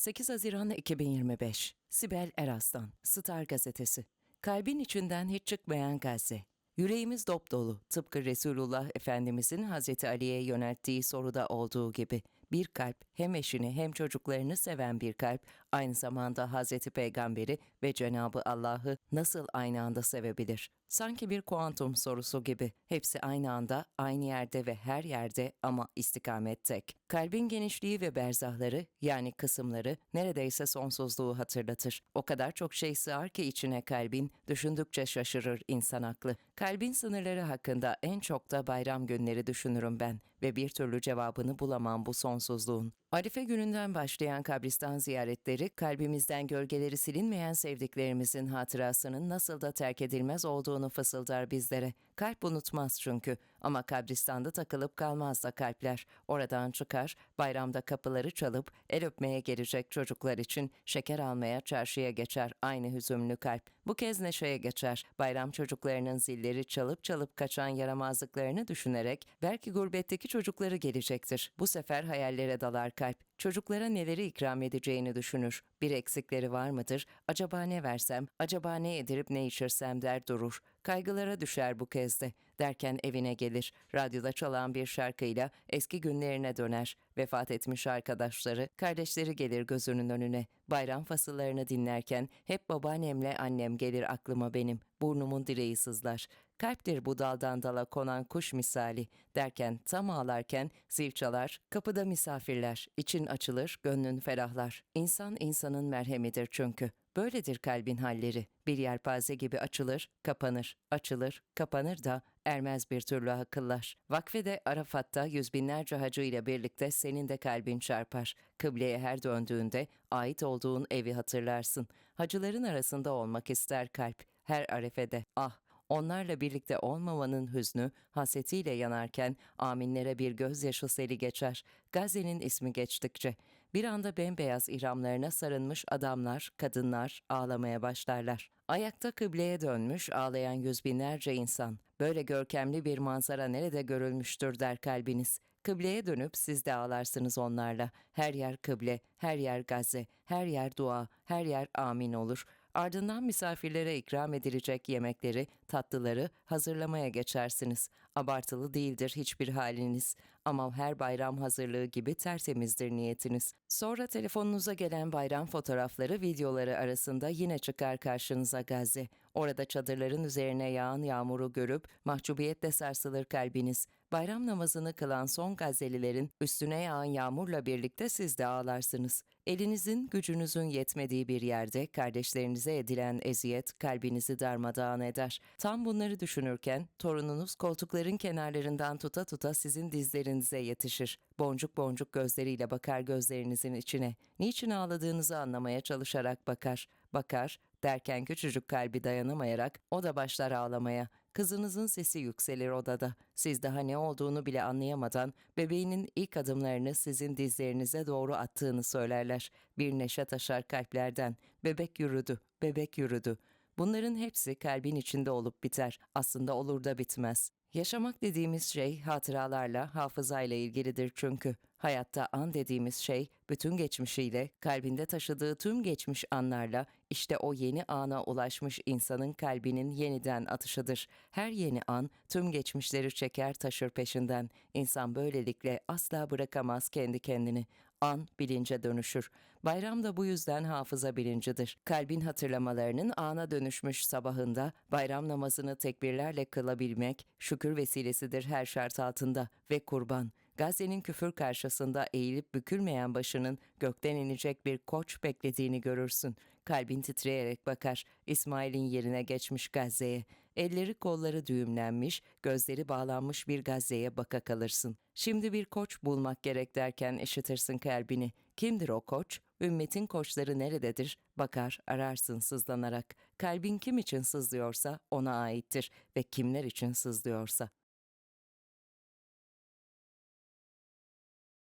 8 Haziran 2025 Sibel Eraslan Star Gazetesi Kalbin içinden hiç çıkmayan Gazze Yüreğimiz dop dolu, tıpkı Resulullah Efendimizin Hazreti Ali'ye yönelttiği soruda olduğu gibi. Bir kalp hem eşini hem çocuklarını seven bir kalp, aynı zamanda Hazreti Peygamberi ve Cenabı Allah'ı nasıl aynı anda sevebilir? Sanki bir kuantum sorusu gibi. Hepsi aynı anda, aynı yerde ve her yerde ama istikamet tek. Kalbin genişliği ve berzahları yani kısımları neredeyse sonsuzluğu hatırlatır. O kadar çok şey sığar ki içine kalbin, düşündükçe şaşırır insan aklı. Kalbin sınırları hakkında en çok da bayram günleri düşünürüm ben ve bir türlü cevabını bulamam bu sözlüğün Arife gününden başlayan kabristan ziyaretleri, kalbimizden gölgeleri silinmeyen sevdiklerimizin hatırasının nasıl da terk edilmez olduğunu fısıldar bizlere. Kalp unutmaz çünkü ama kabristanda takılıp kalmaz da kalpler. Oradan çıkar, bayramda kapıları çalıp el öpmeye gelecek çocuklar için şeker almaya çarşıya geçer aynı hüzünlü kalp. Bu kez neşeye geçer. Bayram çocuklarının zilleri çalıp çalıp kaçan yaramazlıklarını düşünerek belki gurbetteki çocukları gelecektir. Bu sefer hayallere dalar kalp. Çocuklara neleri ikram edeceğini düşünür. Bir eksikleri var mıdır? Acaba ne versem? Acaba ne yedirip ne içirsem der durur. Kaygılara düşer bu kez de. Derken evine gelir. Radyoda çalan bir şarkıyla eski günlerine döner. Vefat etmiş arkadaşları, kardeşleri gelir gözünün önüne. Bayram fasıllarını dinlerken hep babaannemle annem gelir aklıma benim. Burnumun direği sızlar. Kalptir bu daldan dala konan kuş misali derken tam ağlarken zil çalar, kapıda misafirler, için açılır, gönlün ferahlar. İnsan insanın merhemidir çünkü. Böyledir kalbin halleri. Bir yelpaze gibi açılır, kapanır, açılır, kapanır da ermez bir türlü akıllar. Vakfede Arafat'ta yüz binlerce hacı ile birlikte senin de kalbin çarpar. Kıbleye her döndüğünde ait olduğun evi hatırlarsın. Hacıların arasında olmak ister kalp. Her arefede ah Onlarla birlikte olmamanın hüznü, hasetiyle yanarken aminlere bir gözyaşı seli geçer. Gazze'nin ismi geçtikçe. Bir anda bembeyaz ihramlarına sarılmış adamlar, kadınlar ağlamaya başlarlar. Ayakta kıbleye dönmüş ağlayan yüz binlerce insan. Böyle görkemli bir manzara nerede görülmüştür der kalbiniz. Kıbleye dönüp siz de ağlarsınız onlarla. Her yer kıble, her yer Gazze, her yer dua, her yer amin olur. Ardından misafirlere ikram edilecek yemekleri, tatlıları hazırlamaya geçersiniz. Abartılı değildir hiçbir haliniz ama her bayram hazırlığı gibi tertemizdir niyetiniz. Sonra telefonunuza gelen bayram fotoğrafları, videoları arasında yine çıkar karşınıza Gazze. Orada çadırların üzerine yağan yağmuru görüp mahcubiyetle sarsılır kalbiniz. Bayram namazını kılan son Gazze'lilerin üstüne yağan yağmurla birlikte siz de ağlarsınız. Elinizin, gücünüzün yetmediği bir yerde kardeşlerinize edilen eziyet kalbinizi darmadağın eder. Tam bunları düşünürken torununuz koltukların kenarlarından tuta tuta sizin dizlerinize yetişir. Boncuk boncuk gözleriyle bakar gözlerinizin içine. Niçin ağladığınızı anlamaya çalışarak bakar. Bakar, derken küçücük kalbi dayanamayarak o da başlar ağlamaya. Kızınızın sesi yükselir odada. Siz daha ne olduğunu bile anlayamadan bebeğinin ilk adımlarını sizin dizlerinize doğru attığını söylerler. Bir neşe taşar kalplerden. Bebek yürüdü, bebek yürüdü. Bunların hepsi kalbin içinde olup biter. Aslında olur da bitmez. Yaşamak dediğimiz şey hatıralarla, hafızayla ilgilidir çünkü. Hayatta an dediğimiz şey bütün geçmişiyle, kalbinde taşıdığı tüm geçmiş anlarla işte o yeni ana ulaşmış insanın kalbinin yeniden atışıdır. Her yeni an tüm geçmişleri çeker taşır peşinden. İnsan böylelikle asla bırakamaz kendi kendini. An bilince dönüşür. Bayram da bu yüzden hafıza bilincidir. Kalbin hatırlamalarının ana dönüşmüş sabahında bayram namazını tekbirlerle kılabilmek şükür vesilesidir her şart altında ve kurban. Gazze'nin küfür karşısında eğilip bükülmeyen başının gökten inecek bir koç beklediğini görürsün. Kalbin titreyerek bakar. İsmail'in yerine geçmiş Gazze'ye. Elleri kolları düğümlenmiş, gözleri bağlanmış bir Gazze'ye baka kalırsın. Şimdi bir koç bulmak gerek derken işitirsin kalbini. Kimdir o koç? Ümmetin koçları nerededir? Bakar, ararsın sızlanarak. Kalbin kim için sızlıyorsa ona aittir ve kimler için sızlıyorsa.